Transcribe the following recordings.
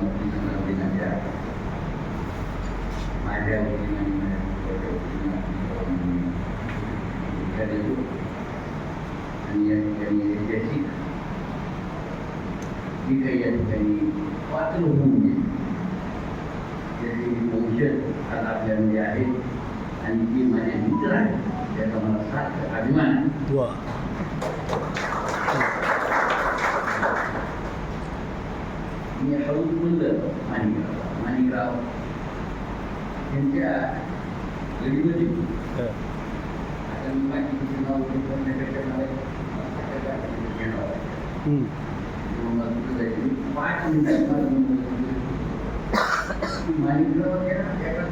मुक्ती संग्राम दिनाच्या माझ्या वतीने आणि माझ्या कुटुंबाच्या वतीने आपली सर्वांना शुभेच्छा देतो आणि या ठिकाणी ऐतिहासिक जी काही या ठिकाणी पात्र होऊन गेली त्याचे वंशज आज आपल्यामध्ये आहेत आणि जे माझे मित्र आहेत त्याचा मला सार्थ अभिमान आहे मी हळूच बोललं माणिकराव माणिकराव त्यांच्या गडीमध्ये. हं. आता मी बाकीचं नाव बोलण्यापेक्षा मला घेणार आहे. पाच मिनिटात माणिकराव त्या एका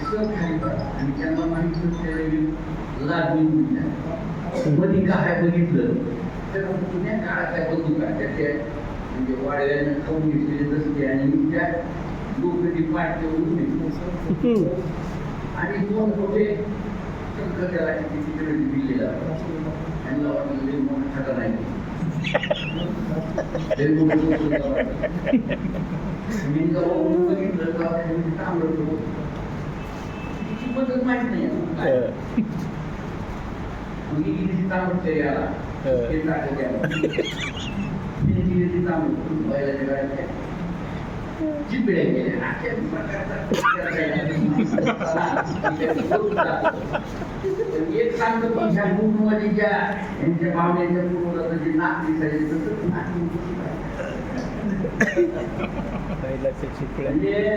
सर खायचा आणि त्यांना माहिती नसलेले लाभ मिळून काय बघितलं? तर जुन्या काळात काय बंदूक त्याच्या म्हणजे वाडव्यानं खाऊन घेतलेले नसते आणि त्या लोकांची पाठ हं. आणि दोन होते त्याला तिकडे दिलेला त्यांना वाटलं मोठा खटा नाही. मी माहीत नाही. मग किती आला हं. ते एक सांगतो की ह्या ज्या यांच्या भावनेच्या पूर्वला जे नाक दिसायचे तसंच नाक म्हणजे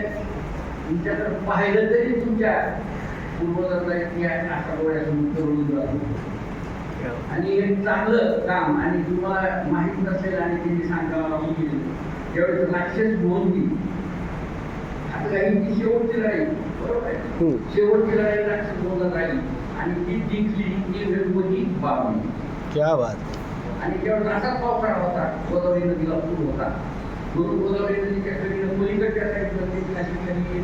तुमच्याकडे पाहिलं तरी तुमच्या पूर्वजांचा इतिहास असा डोळ्यासमोर तरळून जातो. आणि हे चांगलं काम आणि तुम्हाला माहीत नसेल आणि त्यांनी सांगायला होईल त्यावेळेस राक्षस मोहनगी आता काही ती शेवटची लढाई. बरोबर आहे. हं. शेवटची लढाई राक्षस मोहनला राहिली आणि ती जिंकली ती वेगवेगळी बाबी क्या बात. आणि त्यावेळेस असाच पावसाळा होता. गोदावरी नदीला पूर होता. म्हणून गोदावरी नदीच्या कडीनं पलीकडच्या साईडला नाशिकमध्ये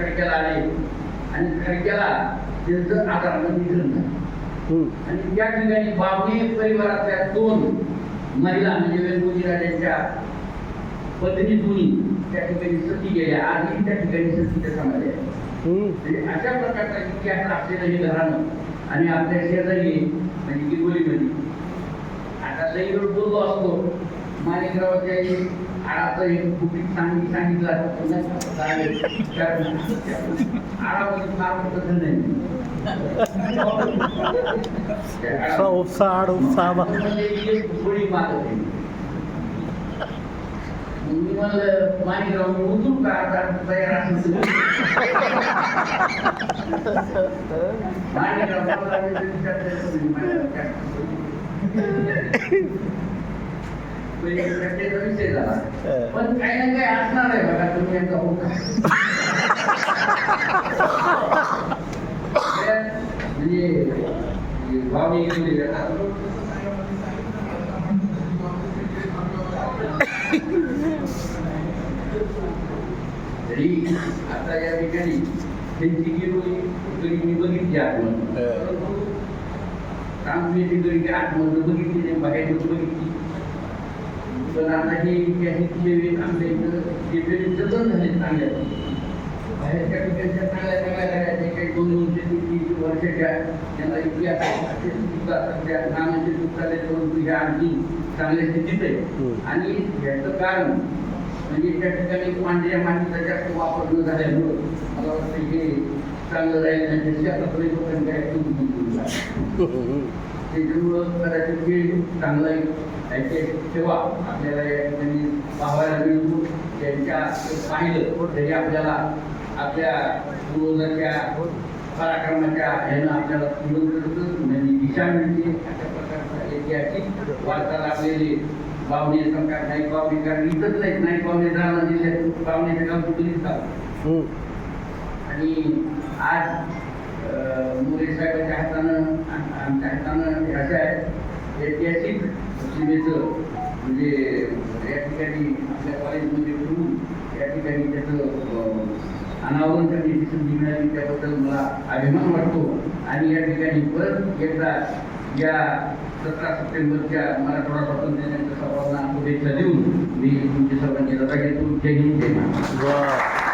खडक्याला आले. आणि खडक्याला त्यांचं आजारानं निधन झालं हं. आणि त्या ठिकाणी बावणे परिवारातल्या दोन महिला म्हणजे वेलगोजी राजांच्या पत्नी दोन्ही त्या ठिकाणी सती गेल्या. आजही त्या ठिकाणी सतीच्या समाज आहे. म्हणजे अशा प्रकारचा इतिहास असलेलं हे घराणं आणि आपल्या शेजारी म्हणजे गिरवलीमध्ये आता लई बोललो असतो माणिकरावाच्या आळाचं एक कुठली सांगी सांगितलं असतं पुन्हा चालेल. कारण आळामध्ये फार मोठं धन आहे त्या उपसा आळा- उपसा आड उपसा बा म्हणजे एक गोळी मारत आहे. मग मी म्हणलं माणिकराव मी उचलू का आता तयार असेल तर. माणिकराव विषय झाला पण काही ना काही असणार आहे बघा तुम्ही यांचा आता या ठिकाणी त्यांची गिरोली मी बघितली आतमध्ये हं. रामपुरीची गडी आतमधून बघितली नाही बाहेर बघितली पण आता हे लेवे आमच्या इथं जतन झाले चांगल्या बाहेरच्या ठिकाणच्या चांगल्या चांगल्या गाड्या काही दोन दोनशे तीन तीनशे वर्षाच्या त्यांना इतिहास असे सुद्धा सध्या नामांचे दुःखाले परंतु ह्या आणखी चांगल्या स्थितीत आहे. आणि याचं कारण म्हणजे त्या ठिकाणी पांढऱ्या मातीचा जास्त वापर न झाल्यामुळं मला वाटतं हे चांगलं राहील आणि शेतातले लोकांनी काय त्याच्यामुळं कदाचित हे चांगलं सेवा आपल्याला या ठिकाणी पाहायला मिळतो. त्यांच्या पाहिलं तरी आपल्याला आपल्या पूर्वजाच्या पराक्रमाच्या ह्यानं आपल्याला म्हणजे दिशा मिळते. अशा प्रकारचा ऐतिहासिक वार्ता लाभलेले बावणे सरकार नाही बावणे कारण इथंच नाहीत नाही बावणे जाणं जिल्ह्यात बावण्याचं काम कुठं दिसतात हं. आणि आज मोरे साहेबांच्या हातानं आमच्या हातानं हे असं आहे ऐतिहासिक सीमेचं म्हणजे या ठिकाणी आपल्या कॉलेजमध्ये ठेवून या ठिकाणी त्याचं अनावरण करण्याची संधी मिळाली त्याबद्दल मला अभिमान वाटतो. आणि या ठिकाणी परत एकदा या सतरा सप्टेंबरच्या मराठवाडा स्वातंत्र्य दिनाच्या सर्वांना शुभेच्छा देऊन मी तुमच्या सर्वांची रजा घेतो. जय हिंद जय महाराष्ट्र.